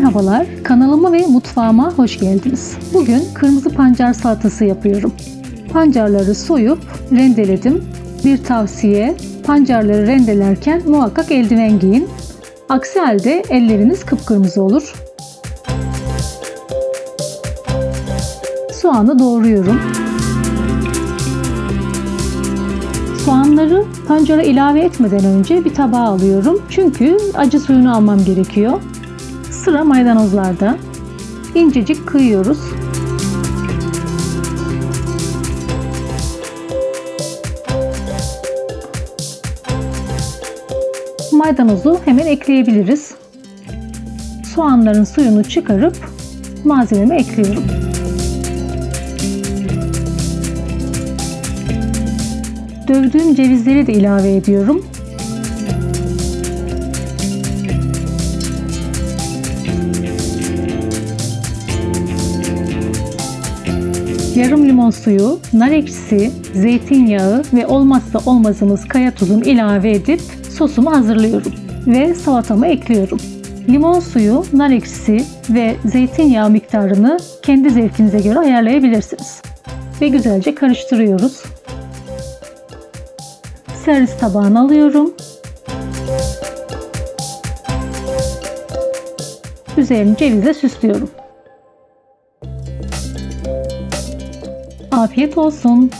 Merhabalar, kanalıma ve mutfağıma hoş geldiniz. Bugün kırmızı pancar salatası yapıyorum. Pancarları soyup rendeledim. Bir tavsiye, pancarları rendelerken muhakkak eldiven giyin. Aksi halde elleriniz kıpkırmızı olur. Soğanı doğruyorum. Soğanları pancara ilave etmeden önce bir tabağa alıyorum. Çünkü acı suyunu almam gerekiyor. Sıra maydanozlarda. İncecik kıyıyoruz. Maydanozu hemen ekleyebiliriz. Soğanların suyunu çıkarıp malzememi ekliyorum. Dövdüğüm cevizleri de ilave ediyorum. Yarım limon suyu, nar ekşisi, zeytinyağı ve olmazsa olmazımız kaya tuzunu ilave edip sosumu hazırlıyorum ve salatamı ekliyorum. Limon suyu, nar ekşisi ve zeytinyağı miktarını kendi zevkinize göre ayarlayabilirsiniz. Ve güzelce karıştırıyoruz. Servis tabağına alıyorum. Üzerini cevizle süslüyorum. Afiyet olsun.